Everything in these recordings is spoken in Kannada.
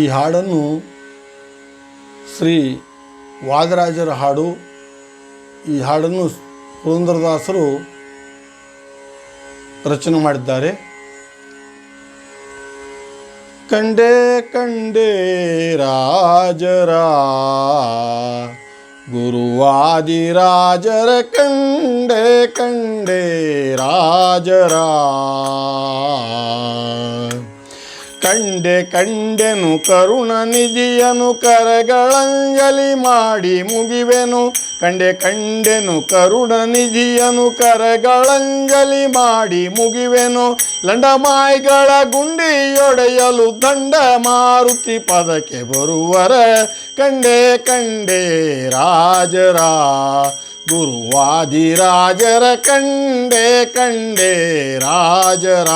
ಈ ಹಾಡನ್ನು ಶ್ರೀ ವಾದರಾಜರ ಹಾಡು, ಈ ಹಾಡನ್ನು ಸುರೇಂದ್ರದಾಸರು ರಚನೆ ಮಾಡಿದ್ದಾರೆ. ಕಂಡೆ ಕಂಡೆ ರಾಜರ ಗುರುವಾದಿರಾಜರ ಕಂಡೆ ಕಂಡೆ ರಾಜರ. ಕಂಡೆ ಕಂಡೆನು ಕರುಣ ನಿಧಿಯನು ಕರಗಳಂಜಲಿ ಮಾಡಿ ಮುಗಿವೆನು. ಕಂಡೆ ಕಂಡೆನು ಕರುಣ ನಿಧಿಯನು ಕರಗಳಂಜಲಿ ಮಾಡಿ ಮುಗಿವೆನು. ಲಂಡಮಾಯಿಗಳ ಗುಂಡಿಯೊಡೆಯಲು ದಂಡ ಮಾರುತಿ ಪದಕ್ಕೆ ಬರುವರ. ಕಂಡೆ ಕಂಡೆ ರಾಜರ ಗುರುವಾದಿರಾಜರ ಕಂಡೆ ಕಂಡೆ ರಾಜರ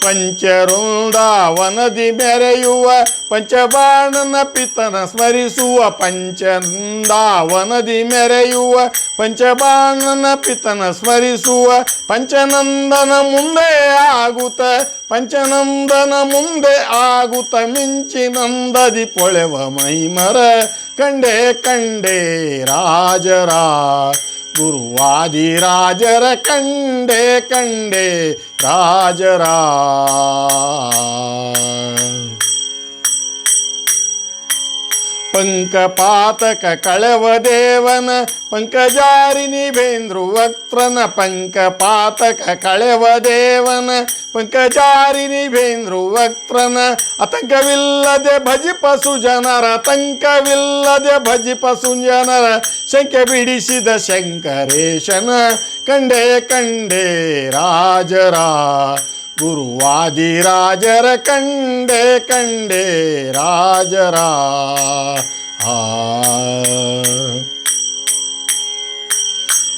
ಪಂಚವೃಂದಾವನದಿ ಮೆರೆಯುವ ಪಂಚಬಾಣನ ಪಿತನ ಸ್ಮರಿಸುವ ಪಂಚವೃಂದಾವನದಿ ಮೆರೆಯುವ ಪಂಚಬಾಣನ ಪಿತನ ಸ್ಮರಿಸುವ ಪಂಚನಂದನ ಮುಂದೆ ಆಗುತ್ತ, ಪಂಚನಂದನ ಮುಂದೆ ಆಗುತ್ತ ಮಿಂಚಿನಂದದಿ ಪೊಳೆವ ಮೈಮರ. ಕಂಡೆ, ಕಂಡೇ ರಾಜರ ಗುರುವಾದಿರಾಜರ ಕಂಡೆ ಕಂಡೆ ರಾಜರ ಪಂಕಪಾತಕ ಕಳವ ದೇವನ ಪಂಕಜಾರಿನಿ ಬೇಂದ್ರು ವಕ್ತ್ರನ ಪಂಕಪಾತಕ ಕಳವ ದೇವನ ಪಂಕಜಾರಿನಿ ಬೇಂದ್ರು ವಕ್ತ್ರನ ಆತಂಕವಿಲ್ಲದೆ ಭಜಿಪಸು ಜನರ ಆತಂಕವಿಲ್ಲದೆ ಭಜಿಪಸು ಜನರ ಶಂಕೆ ಬಿಡಿಸಿದ ಶಂಕರೇಶನ, ಕಂಡೆ ಕಂಡೆ ರಾಜರ ಗುರುವಾದಿರಾಜರ ಕಂಡೆ ಕಂಡೆ ರಾಜರ.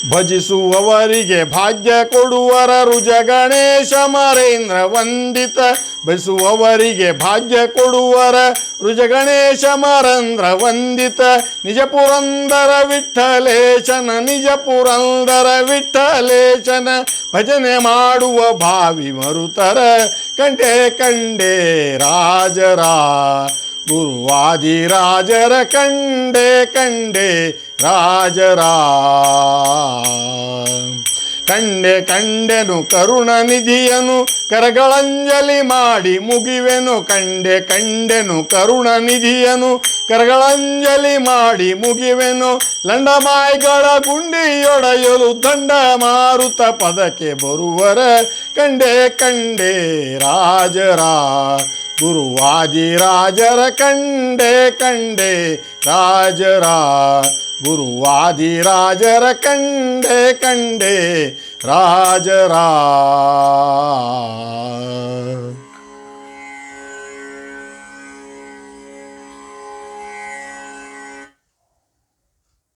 ಭಜಿಸುವವರಿಗೆ ಭಾಗ್ಯ ಕೊಡುವರ ರುಜ ಗಣೇಶ ಮರೇಂದ್ರ ವಂದಿತ. ಭಜಿಸುವವರಿಗೆ ಭಾಗ್ಯ ಕೊಡುವರ ರುಜಗಣೇಶ ಮರೇಂದ್ರ ವಂದಿತ. ನಿಜ ಪುರಂದರ ವಿಠಲೇಶನ ನಿಜ ಪುರಂದರ ವಿಠಲೇಶನ. ಭಜನೆ ಮಾಡುವ ಭಾವಿ ಮರುತರ. ಕಂಡೆ ಕಂಡೆ ರಾಜರ ಗುರುವಾದಿರಾಜರ ಕಂಡೆ ಕಂಡೆ ರಾಜರ. ಕಂಡೆ, ಕಂಡೆನು ಕರುಣ ನಿಧಿಯನು ಕರಗಳಂಜಲಿ ಮಾಡಿ ಮುಗಿವೆನು. ಕಂಡೆ, ಕಂಡೆನು ಕರುಣ ನಿಧಿಯನು ಕರಗಳಂಜಲಿ ಮಾಡಿ ಮುಗಿವೆನು. ಲಂಡಮಾಯಿಗಳ ಗುಂಡಿಯೊಡೆಯಲು ದಂಡ ಮಾರುತ ಪದಕ್ಕೆ ಬರುವರ. ಕಂಡೆ ಕಂಡೆ ರಾಜರ. ಗುರುವಾದಿರಾಜರ ಕಂಡೆ ಕಂಡೆ ರಾಜರ ಗುರುವಾದಿರಾಜರ ಕಂಡೆ ಕಂಡೆ ರಾಜರ